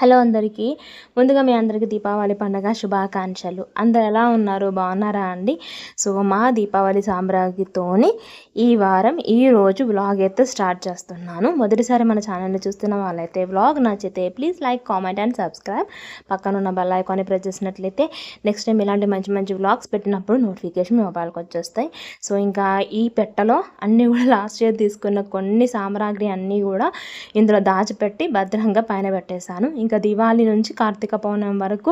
Hello అందరికీ. ముందుగా మీ అందరికీ దీపావళి పండుగ శుభాకాంక్షలు. అందరు ఎలా ఉన్నారు? బాగున్నారా అండి? సో మా దీపావళి సాంబ్రాజ్ఞితోని ఈ వారం ఈ రోజు వ్లాగ్ అయితే స్టార్ట్ చేస్తున్నాను. మొదటిసారి మన ఛానల్ని చూస్తున్న వాళ్ళైతే వ్లాగ్ నచ్చితే please like comment and subscribe. పక్కన ఉన్న బెల్ ఐకాన్ని ప్రెస్ చేసినట్లయితే నెక్స్ట్ టైం ఇలాంటి మంచి మంచి వ్లాగ్స్ పెట్టినప్పుడు నోటిఫికేషన్ మీ మొబైల్కి వచ్చేస్తాయి. సో ఇంకా ఈ పెట్టలో అన్నీ కూడా లాస్ట్ ఇయర్ తీసుకున్న కొన్ని సామ్రాగ్రి అన్నీ కూడా ఇందులో దాచిపెట్టి భద్రంగా పైన పెట్టేశాను. ఇంకా దివాళీ నుంచి కార్తీక పౌర్ణమి వరకు.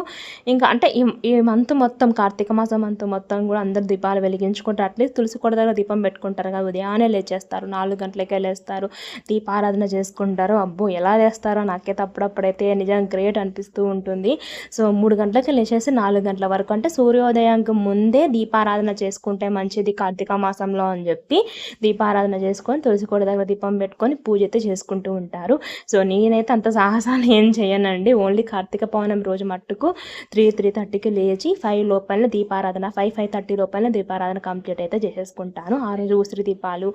ఇంకా అంటే ఈ మంత్ మొత్తం కార్తీక మాసం మంత్ మొత్తం కూడా అందరు దీపాలు వెలిగించుకుంటారు. అట్లీస్ట్ తులసి కూడా దగ్గర దీపం పెట్టుకుంటారు కదా ఉదయాన్నే లేచేస్తారు నాలుగు గంటలకే లేస్తారు దీపారాధన చేసుకుంటారు. అబ్బో ఎలా లేస్తారో నాకైతే అప్పుడప్పుడైతే నిజంగా గ్రేట్ అనిపిస్తూ ఉంటుంది. సో మూడు గంటలకి లేచేసి నాలుగు గంటల వరకు అంటే సూర్యోదయానికి ముందే దీపారాధన చేసుకుంటే మంచిది కార్తీక మాసంలో అని చెప్పి దీపారాధన చేసుకొని తులసి కూడా దగ్గర దీపం పెట్టుకొని పూజ అయితే చేసుకుంటూ ఉంటారు. సో నేనైతే అంత సాహసాలు ఏం చేయను. అండి ఓన్లీ కార్తీక పౌర్ణమి రోజు మట్టుకు త్రీ త్రీ థర్టీకి లేచి ఫైవ్ లోపల దీపారాధన ఫైవ్ ఫైవ్ థర్టీ లోపల దీపారాధన కంప్లీట్ అయితే చేసేసుకుంటాను. ఆ రోజు ఉసిరి దీపాలు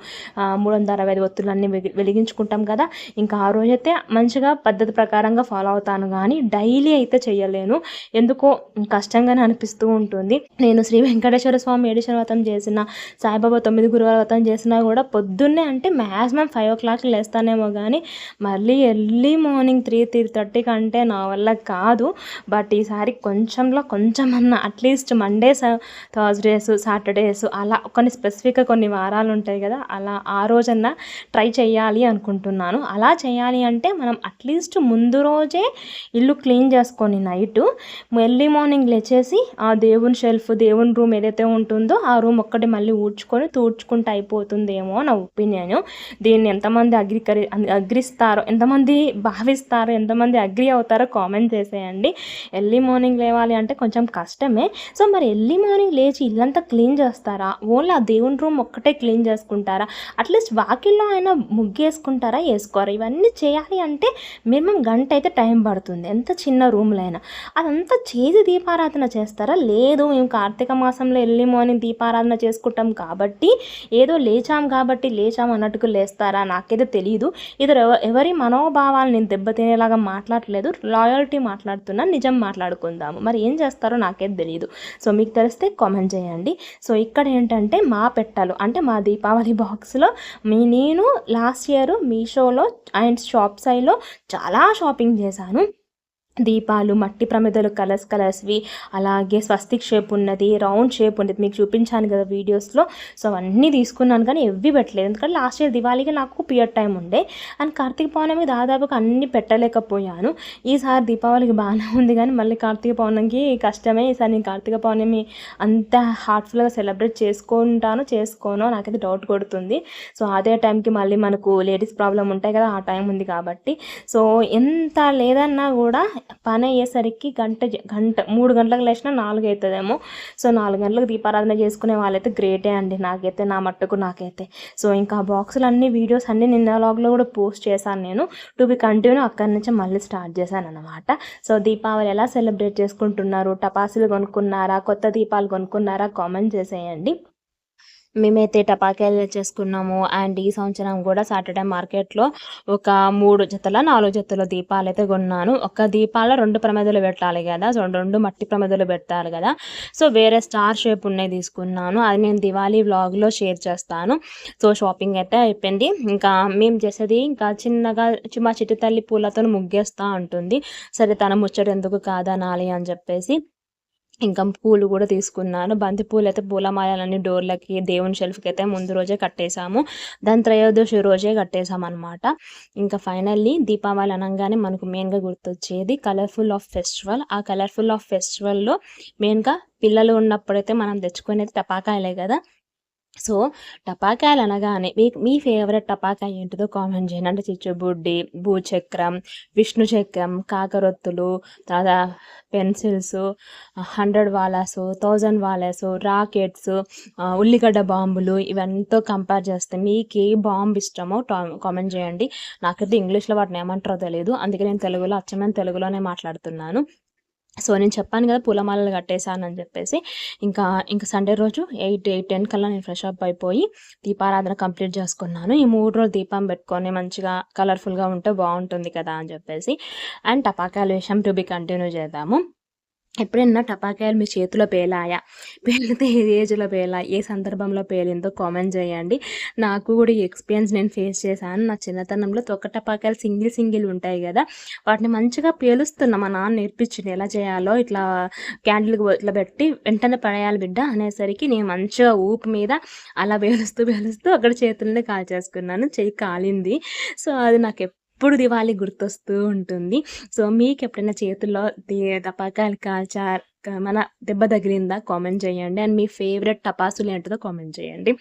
మూడు వందల అరవై ఐదు ఒత్తులు అన్నీ వెలిగించుకుంటాం కదా. ఇంకా ఆ రోజు అయితే మంచిగా పద్ధతి ప్రకారంగా ఫాలో అవుతాను కానీ డైలీ అయితే చేయలేను ఎందుకో కష్టంగానే అనిపిస్తూ ఉంటుంది. నేను శ్రీ వెంకటేశ్వర స్వామి ఏడేశ్వర వ్రతం చేసిన సాయిబాబా తొమ్మిది గురువార వ్రతం చేసినా కూడా పొద్దున్నే అంటే మ్యాక్సిమం ఫైవ్ ఓ క్లాక్ లేస్తానేమో కానీ మళ్ళీ ఎర్లీ మార్నింగ్ త్రీ త్రీ థర్టీకి అంటే నా వల్ల కాదు. బట్ ఈసారి కొంచెంలో కొంచెం అన్న అట్లీస్ట్ మండేస్ థర్స్డేస్ సాటర్డేస్ అలా కొన్ని స్పెసిఫిక్గా కొన్ని వారాలు ఉంటాయి కదా అలా ఆ రోజన్నా ట్రై చేయాలి అనుకుంటున్నాను. అలా చేయాలి అంటే మనం అట్లీస్ట్ ముందు రోజే ఇల్లు క్లీన్ చేసుకొని నైట్ ఎర్లీ మార్నింగ్ లేచేసి ఆ దేవుని షెల్ఫ్ దేవుని రూమ్ ఏదైతే ఉంటుందో ఆ రూమ్ ఒక్కటి మళ్ళీ ఊడ్చుకొని తూడ్చుకుంటే అయిపోతుందేమో నా ఒపీనియన్. దీన్ని ఎంతమంది అగ్రికరి అగ్రిస్తారో ఎంతమంది భావిస్తారో ఎంతమంది అగ్రి అవుతారో కామెంట్ చేసేయండి. ఎర్లీ మార్నింగ్ లేవాలి అంటే కొంచెం కష్టమే. సో మరి ఎర్లీ మార్నింగ్ లేచి ఇల్లంతా క్లీన్ చేస్తారా? ఓన్లీ ఆ దేవుని రూమ్ ఒక్కటే క్లీన్ చేసుకుంటారా? అట్లీస్ట్ వాకిల్లో అయినా ముగ్గేసుకుంటారా? వేసుకోరా? ఇవన్నీ చేయాలి అంటే మినిమం గంట అయితే టైం పడుతుంది. ఎంత చిన్న రూమ్లో అయినా అదంతా చేసి దీపారాధన చేస్తారా? లేదు మేము కార్తీక మాసంలో ఎర్లీ మార్నింగ్ దీపారాధన చేసుకుంటాం కాబట్టి ఏదో లేచాం కాబట్టి లేచాం అన్నట్టుకు లేస్తారా? నాకైతే తెలియదు ఇది ఎవరి మనోభావాలు నేను దెబ్బతినేలాగా మాట్లాడలేదు. లాయల్టీ మాట్లాడుతున్నా నిజం మాట్లాడుకుందాము. మరి ఏం చేస్తారో నాకేం తెలియదు సో మీకు తెలిస్తే కామెంట్ చేయండి. సో ఇక్కడ ఏంటంటే మా పెట్టలు అంటే మా దీపావళి బాక్స్లో మీ నేను లాస్ట్ ఇయర్ మీషోలో అండ్ షాప్ సైడ్లో చాలా షాపింగ్ చేశాను. దీపాలు మట్టి ప్రమిదలు కలర్స్ కలర్స్వి అలాగే స్వస్తిక్ షేప్ ఉన్నది రౌండ్ షేప్ ఉన్నది. మీకు చూపించాను కదా వీడియోస్లో. సో అవన్నీ తీసుకున్నాను కానీ ఎవ్వి పెట్టలేదు. ఎందుకంటే లాస్ట్ ఇయర్ దివాళీకి నాకు పియర్ టైం ఉండే. అండ్ కార్తీక పౌర్ణమి దాదాపుగా అన్ని పెట్టలేకపోయాను. ఈసారి దీపావళికి బాగానే ఉంది కానీ మళ్ళీ కార్తీక పౌర్ణమికి కష్టమే. ఈసారి నేను కార్తీక పౌర్ణమి అంత హార్ట్ఫుల్గా సెలబ్రేట్ చేసుకుంటాను చేసుకోను. నాకైతే డౌట్ కొడుతుంది. సో అదే టైంకి మళ్ళీ మనకు లేడీస్ ప్రాబ్లం ఉంటాయి కదా ఆ టైం ఉంది కాబట్టి. సో ఎంత లేదన్నా కూడా పని అయ్యేసరికి గంట గంట మూడు గంటలకు లేచినా నాలుగు అవుతుందేమో సో నాలుగు గంటలకు దీపారాధన చేసుకునే వాళ్ళైతే గ్రేటే అండి నాకైతే నా మట్టుకు నాకైతే. సో ఇంకా బాక్సులు అన్ని వీడియోస్ అన్ని నిన్న లాగ్లో కూడా పోస్ట్ చేశాను నేను. టు బి కంటిన్యూ అక్కడి నుంచి మళ్ళీ స్టార్ట్ చేశాను అనమాట సో దీపావళి ఎలా సెలబ్రేట్ చేసుకుంటున్నారు? టపాసులు కొనుక్కున్నారా? కొత్త దీపాలు కొనుక్కున్నారా? కామెంట్ చేసేయండి. మేమైతే టపాకాయలు చేసుకున్నాము. అండ్ ఈ సంవత్సరం కూడా సాటర్డే మార్కెట్లో ఒక మూడు జతల నాలుగు జతల దీపాలు అయితే కొన్నాను. ఒక దీపాల రెండు ప్రమేదలు పెట్టాలి కదా. సో రెండు మట్టి ప్రమేదలు పెట్టాలి కదా. సో వేరే స్టార్ షేప్ ఉన్నాయి తీసుకున్నాను. అది నేను దివాళీ వ్లాగ్లో షేర్ చేస్తాను. సో షాపింగ్ అయితే అయిపోయింది. ఇంకా మేము చేసేది ఇంకా చిన్నగా మా చిట్టి తల్లి పూలతో ముగ్గేస్తూ ఉంటుంది సరే తన ముచ్చట ఎందుకు కాదనాలి అని చెప్పేసి ఇంకా పూలు కూడా తీసుకున్నాను. బంతి పూలు అయితే పూలమాలన్నీ డోర్లకి దేవుని షెల్ఫ్కి అయితే ముందు రోజే కట్టేసాము దాని త్రయోదశి రోజే కట్టేశాం అనమాట ఇంకా ఫైనల్లీ దీపావళి అనగానే మనకు మెయిన్గా గుర్తొచ్చేది కలర్ఫుల్ ఆఫ్ ఫెస్టివల్. ఆ కలర్ఫుల్ ఆఫ్ ఫెస్టివల్లో మెయిన్గా పిల్లలు ఉన్నప్పుడైతే మనం తెచ్చుకునేది టపాకాయలే కదా. సో టపాకాయలు అనగానే మీకు మీ ఫేవరెట్ టపాకాయ ఏంటిదో కామెంట్ చేయండి. అంటే చిచ్చుబుడ్డి భూచక్రం విష్ణు చక్రం కాకరొత్తులు తర్వాత పెన్సిల్స్ హండ్రెడ్ వాలాస్ థౌజండ్ వాలాస్ రాకెట్స్ ఉల్లిగడ్డ బాంబులు ఇవంతా కంపేర్ చేస్తే మీకు ఏ బాంబు ఇష్టమో కామెంట్ చేయండి. నాకైతే ఇంగ్లీష్లో వాటిని ఏమంటారో తెలియదు అందుకే నేను తెలుగులో అచ్చమైన తెలుగులోనే మాట్లాడుతున్నాను. సో నేను చెప్పాను కదా పూలమాలలు కట్టేశాను అని చెప్పేసి. ఇంకా ఇంకా సండే రోజు ఎయిట్ ఎయిట్ టెన్ కల్లా నేను ఫ్రెష్ అప్ అయిపోయి దీపారాధన కంప్లీట్ చేసుకున్నాను. ఈ మూడు రోజులు దీపం పెట్టుకొని మంచిగా కలర్ఫుల్గా ఉంటే బాగుంటుంది కదా అని చెప్పేసి. అండ్ టపాకాలు విషయం టు బి కంటిన్యూ చేద్దాము. ఎప్పుడైనా టపాకాయలు మీ చేతిలో పేలాయా? పేలితే ఏ ఏజ్లో పేలా ఏ సందర్భంలో పేలిందో కామెంట్ చేయండి. నాకు కూడా ఈ ఎక్స్పీరియన్స్ నేను ఫేస్ చేశాను. నా చిన్నతనంలో తొక్క టపాకాయలు సింగిల్ సింగిల్ ఉంటాయి కదా. వాటిని మంచిగా పేలుస్తున్నా మా నాన్న నేర్పించింది ఎలా చేయాలో ఇట్లా క్యాండిల్ ఇట్లా పెట్టి వెంటనే పడేయాలి బిడ్డ అనేసరికి నేను మంచిగా ఊపు మీద అలా పేలుస్తూ పేలుస్తూ అక్కడ చేతులనే కాల్చేసుకున్నాను. చేయి కాలింది. సో అది నాకు ఎప్పుడు దివాళీ గుర్తొస్తూ ఉంటుంది. సో మీకు ఎప్పుడైనా చేతుల్లో తపాకాయలు కాల్చా మన దెబ్బ తగిలిందా? కామెంట్ చేయండి. అండ్ మీ ఫేవరెట్ టపాసులు ఏంటిదో కామెంట్ చేయండి.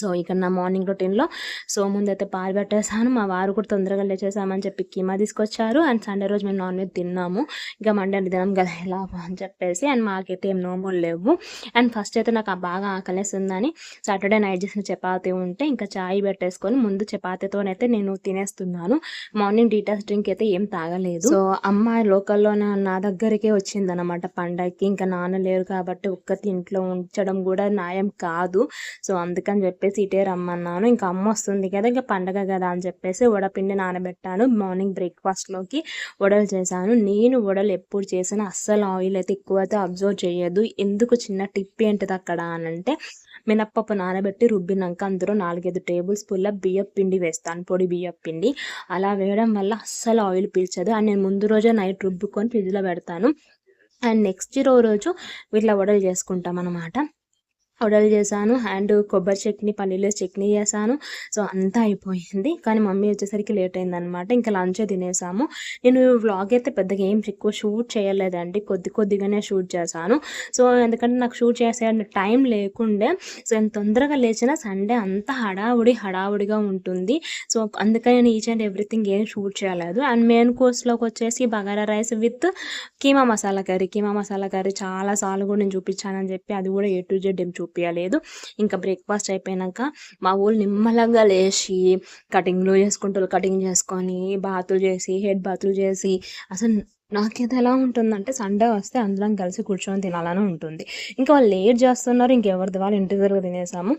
సో ఇక్కడ నా మార్నింగ్ రొటీన్లో సో ముందైతే పాలు పెట్టేసాను. మా వారు కూడా తొందరగా లేచేసామని చెప్పి కీమా తీసుకొచ్చారు. అండ్ సండే రోజు మేము నాన్ వెజ్ తిన్నాము. ఇక మండే దినం కదా ఎలా అని చెప్పేసి అండ్ మాకైతే ఏం నోములు లేవు. అండ్ ఫస్ట్ అయితే నాకు బాగా ఆకలేస్తుందని సాటర్డే నైట్ చేసిన చపాతి ఉంటే ఇంకా చాయ్ పెట్టేసుకొని ముందు చపాతీతోనైతే నేను తినేస్తున్నాను. మార్నింగ్ డీటాస్ డ్రింక్ అయితే ఏం తాగలేదు. సో అమ్మ లోకల్లోనే నా దగ్గరికే వచ్చిందనమాట పండగకి ఇంకా నాన్న లేరు కాబట్టి ఒక్కతి ఇంట్లో ఉంచడం కూడా న్యాయం కాదు. సో అందుకని చెప్పి చెప్పేసి ఇటే రమ్మన్నాను. ఇంకా అమ్మ వస్తుంది కదా ఇంకా పండగ కదా అని చెప్పేసి వడపిండి నానబెట్టాను. మార్నింగ్ బ్రేక్ఫాస్ట్లోకి వడలు చేశాను. నేను వడలు ఎప్పుడు చేసినా అస్సలు ఆయిల్ అయితే ఎక్కువ అయితే అబ్జర్వ్ చేయదు ఎందుకు చిన్న టిప్ ఏంటిది అక్కడ అని అంటే మినప్పప్పు నానబెట్టి రుబ్బినాక అందులో నాలుగైదు టేబుల్ స్పూన్ల బియ్యం పిండి వేస్తాను. పొడి బియ్యం పిండి. అలా వేయడం వల్ల అస్సలు ఆయిల్ పీల్చదు. అండ్ నేను ముందు రోజే నైట్ రుబ్బుకొని ఫ్రిడ్జ్లో పెడతాను. అండ్ నెక్స్ట్ రోజు వీటిలో వడలు చేసుకుంటాం అనమాట వడలు చేశాను. అండ్ కొబ్బరి చట్నీ పన్నీర్లో చట్నీ చేశాను. సో అంతా అయిపోయింది. కానీ మమ్మీ వచ్చేసరికి లేట్ అయిందనమాట ఇంకా లంచ్ తినేసాము. నేను వ్లాగ్ అయితే పెద్దగా ఏం ఎక్కువ షూట్ చేయలేదండి. కొద్ది కొద్దిగానే షూట్ చేశాను. సో ఎందుకంటే నాకు షూట్ చేసే టైం లేకుండే. సో నేను తొందరగా లేచిన సండే అంతా హడావుడి హడావుడిగా ఉంటుంది. సో అందుకని నేను ఈచ్ అండ్ ఎవ్రీథింగ్ ఏం షూట్ చేయలేదు. అండ్ మెయిన్ కోర్స్లోకి వచ్చేసి bagara rice with keema masala curry. Keema masala curry చాలా సార్లు కూడా నేను చూపించానని చెప్పి అది కూడా ఏ టు జెడ్ ఏం చూపి చూపించలేదు ఇంకా బ్రేక్ఫాస్ట్ అయిపోయాక మా ఊళ్ళు నిమ్మలంగా లేచి కటింగ్లు చేసుకుంటారు కటింగ్ చేసుకొని బాతులు చేసి హెడ్ బాతులు చేసి అసలు నాకైతే ఎలా ఉంటుందంటే సండే వస్తే అందరం కలిసి కూర్చొని తినాలని ఉంటుంది. ఇంకా వాళ్ళు లేట్ చేస్తున్నారు ఇంకెవరిది వాళ్ళు ఇంటి దగ్గర తినేసాము.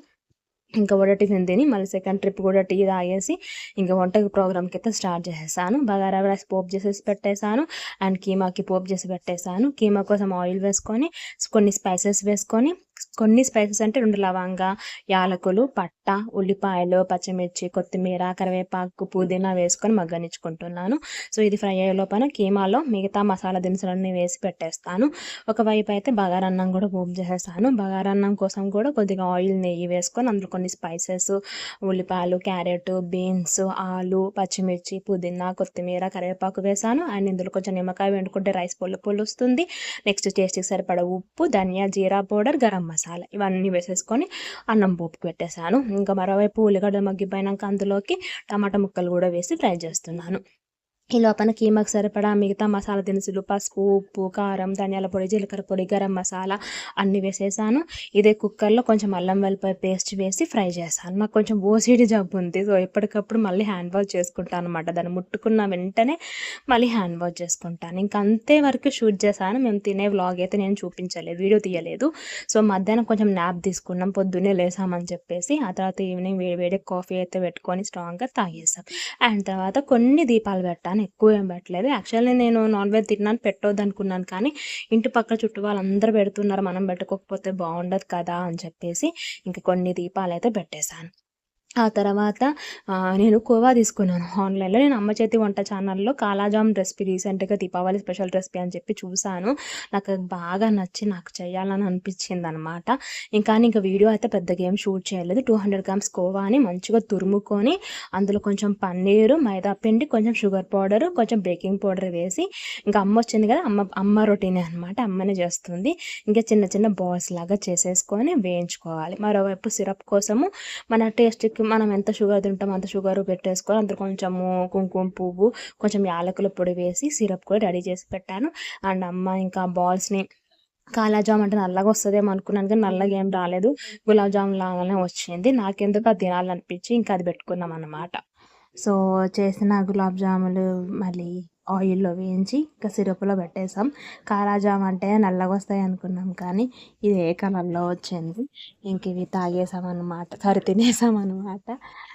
ఇంకా కూడా టిఫిన్ తిని మళ్ళీ సెకండ్ ట్రిప్ కూడా టీ తాగేసి ఇంకా వంట ప్రోగ్రామ్కి అయితే స్టార్ట్ చేసేసాను. బగారా రైస్ పోపు చేసేసి పెట్టేశాను అండ్ కీమాకి పోపు చేసి పెట్టేశాను కీమా కోసం ఆయిల్ వేసుకొని కొన్ని స్పైసెస్ వేసుకొని కొన్ని స్పైసెస్ అంటే రెండు లవంగా యాలకులు పట్ట ఉల్లిపాయలు పచ్చిమిర్చి కొత్తిమీర కరివేపాకు పుదీనా వేసుకొని మగ్గనిచ్చుకుంటున్నాను. సో ఇది ఫ్రై అయ్యే లోపల కీమాలో మిగతా మసాలా దినుసులన్నీ వేసి పెట్టేస్తాను. ఒకవైపు అయితే బగారన్నం కూడా పోపు చేసేస్తాను బగారన్నం కోసం కూడా కొద్దిగా ఆయిల్ నెయ్యి వేసుకొని అందులో కొన్ని స్పైసెస్ ఉల్లిపాయలు క్యారెట్ బీన్స్ ఆలు పచ్చిమిర్చి పుదీనా కొత్తిమీర కరివేపాకు వేసాను. అండ్ ఇందులో కొంచెం నిమ్మకాయ వండుకుంటే రైస్ పొల్లు పొల్లు వస్తుంది నెక్స్ట్ టేస్ట్కి సరిపడ ఉప్పు ధనియా జీరా పౌడర్ గరం మసాలా ఇవన్నీ వేసేసుకొని అన్నం పోపుకి పెట్టేశాను. ఇంకా మరోవైపు ఉల్లిగడ్డ మగ్గిపోయినాక అందులోకి టమాటా ముక్కలు కూడా వేసి ఫ్రై చేస్తున్నాను. ఈ లోపల కీమాకు సరిపడా మిగతా మసాలా దినుసులు పసుపు ఉప్పు కారం ధనియాల పొడి జీలకర్ర పొడి గరం మసాలా అన్నీ వేసేసాను. ఇదే కుక్కర్లో కొంచెం అల్లం వెల్లిపాయ పేస్ట్ వేసి ఫ్రై చేశాను. నాకు కొంచెం ఓసిడి జబ్బు ఉంది సో ఎప్పటికప్పుడు మళ్ళీ హ్యాండ్ వాష్ చేసుకుంటాను అనమాట దాన్ని ముట్టుకున్న వెంటనే మళ్ళీ హ్యాండ్ వాష్ చేసుకుంటాను. ఇంకా అంతే వరకు షూట్ చేశాను. మేము తినే వ్లాగ్ అయితే నేను చూపించలేదు వీడియో తీయలేదు. సో మధ్యాహ్నం కొంచెం న్యాప్ తీసుకున్నాం పొద్దున్నే లేసామని చెప్పేసి. ఆ తర్వాత ఈవినింగ్ వేడి వేడి కాఫీ అయితే పెట్టుకొని స్ట్రాంగ్గా తాగేసాం. అండ్ తర్వాత కొన్ని దీపాలు పెట్టాను. ఎక్కువ ఏం పెట్టలేదు. యాక్చువల్లీ నేను నాన్ వెజ్ తిన్నాను పెట్టొద్దు అనుకున్నాను కానీ ఇంటి పక్క చుట్టూ వాళ్ళందరూ పెడుతున్నారు మనం పెట్టుకోకపోతే బాగుండదు కదా అని చెప్పేసి ఇంక కొన్ని దీపాలు అయితే పెట్టేశాను. ఆ తర్వాత నేను కోవా తీసుకున్నాను. ఆన్లైన్లో నేను అమ్మ చేతి వంట ఛానల్లో కాలాజామ్ రెసిపీ రీసెంట్గా దీపావళి స్పెషల్ రెసిపీ అని చెప్పి చూశాను నాకు బాగా నచ్చి నాకు చేయాలని అనిపించింది అనమాట ఇంకా ఇంకా వీడియో అయితే పెద్దగా ఏం షూట్ చేయలేదు. టూ హండ్రెడ్ గ్రామ్స్ కోవాని మంచిగా తురుముకొని అందులో కొంచెం పన్నీరు మైదా పిండి కొంచెం షుగర్ పౌడర్ కొంచెం బేకింగ్ పౌడర్ వేసి ఇంకా అమ్మ వచ్చింది కదా అమ్మ అమ్మ రొటీనే అనమాట. అమ్మనే చేస్తుంది. ఇంకా చిన్న చిన్న బాల్స్ లాగా చేసేసుకొని వేయించుకోవాలి. మరోవైపు సిరప్ కోసము మన టేస్ట్కి మనం ఎంత షుగర్ తింటామో అంత షుగర్ పెట్టేసుకొని అందులో కొంచెము కుంకుమ పువ్వు కొంచెం యాలకుల పొడి వేసి సిరప్ కూడా రెడీ చేసి పెట్టాను. అండ్ అమ్మ ఇంకా బాల్స్ని కాలాజామ్ అంటే నల్లగా వస్తుందేమో అనుకున్నాను కానీ నల్లగా ఏం రాలేదు. గులాబ్ జామ్ లాగానే వచ్చింది. నాకెందుకు అది తినాలనిపించి ఇంకా అది పెట్టుకున్నాం అన్నమాట సో చేసిన గులాబ్ జాములు మళ్ళీ ఆయిల్లో వేయించి ఇంకా సిరప్లో పెట్టేసాం. కారాజామ్ అంటే నల్లగా వస్తాయి అనుకున్నాం కానీ ఇది ఏ కలర్లో వచ్చింది? ఇంక ఇవి తాగేసాం అనమాట తినేసామన్నమాట. తినేసాం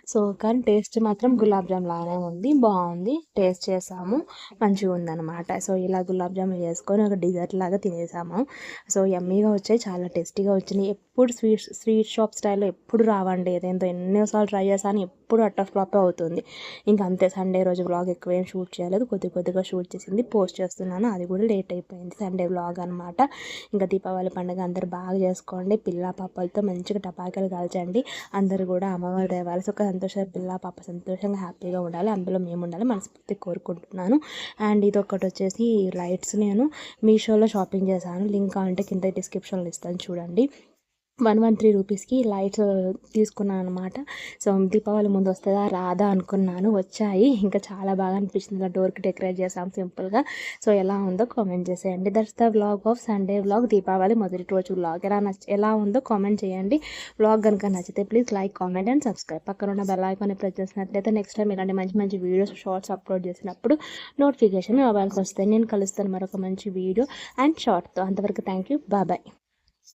సో కానీ టేస్ట్ మాత్రం గులాబ్ జామ్ లాగానే ఉంది. బాగుంది. టేస్ట్ చేసాము. మంచిగా ఉందన్నమాట. సో ఇలా గులాబ్ జామ్ చేసుకొని ఒక డిజర్ట్ లాగా తినేసాము. సో యమ్మీగా వచ్చాయి. చాలా టేస్టీగా వచ్చినాయి. ఎప్పుడు స్వీట్ స్వీట్ షాప్ స్టైల్లో ఎప్పుడు రావండి. ఏదేంతో ఎన్నోసార్లు ట్రై చేశాను. ఎప్పుడు అట్ట ఫ్లాప్ అవుతుంది. ఇంకా అంతే సండే రోజు వ్లాగ్ ఎక్కువేం షూట్ చేయలేదు. కొద్ది కొద్దిగా షూట్ చేసింది. పోస్ట్ చేస్తున్నాను. అది కూడా లేట్ అయిపోయింది. సండే వ్లాగ్ అనమాట ఇంకా దీపావళి పండుగ అందరు బాగా చేసుకోండి. పిల్ల పాపలతో మంచిగా టపాకాయలు కాల్చండి. అందరు కూడా అమ్మవారి దేవాలి సో సంతోషంగా పిల్ల పాప సంతోషంగా హ్యాపీగా ఉండాలి. అందులో మేము ఉండాలి. మనస్ఫూర్తి కోరుకుంటున్నాను. అండ్ ఇది ఒకటి వచ్చేసి లైట్స్ నేను మీషోలో షాపింగ్ చేశాను. లింక్ అంటే కింద డిస్క్రిప్షన్లో ఇస్తాను. చూడండి. వన్ వన్ త్రీ రూపీస్కి లైట్స్ తీసుకున్నాను అనమాట సో దీపావళి ముందు వస్తుందా రాదా అనుకున్నాను. వచ్చాయి. ఇంకా చాలా బాగా అనిపించింది. ఇలా డోర్కి డెకరేట్ చేసాం సింపుల్గా. సో ఎలా ఉందో కామెంట్ చేసేయండి. That's the vlog of Sunday vlog. Deepavali మొదటి రోజు వ్లాగ్. ఎలా నచ్చ ఎలా ఉందో కామెంట్ చేయండి. వ్లాగ్ కనుక నచ్చితే please like comment and subscribe. పక్కన ఉన్న బెల్ ఐకాన్ ప్రెస్ చేసినట్లయితే నెక్స్ట్ టైం ఇలాంటి మంచి మంచి వీడియోస్ షార్ట్స్ అప్లోడ్ చేసినప్పుడు నోటిఫికేషన్ మొబైల్కి వస్తాయి. నేను కలుస్తాను మరొక మంచి వీడియో అండ్ షార్ట్తో. అంతవరకు థ్యాంక్ యూ బాయ్.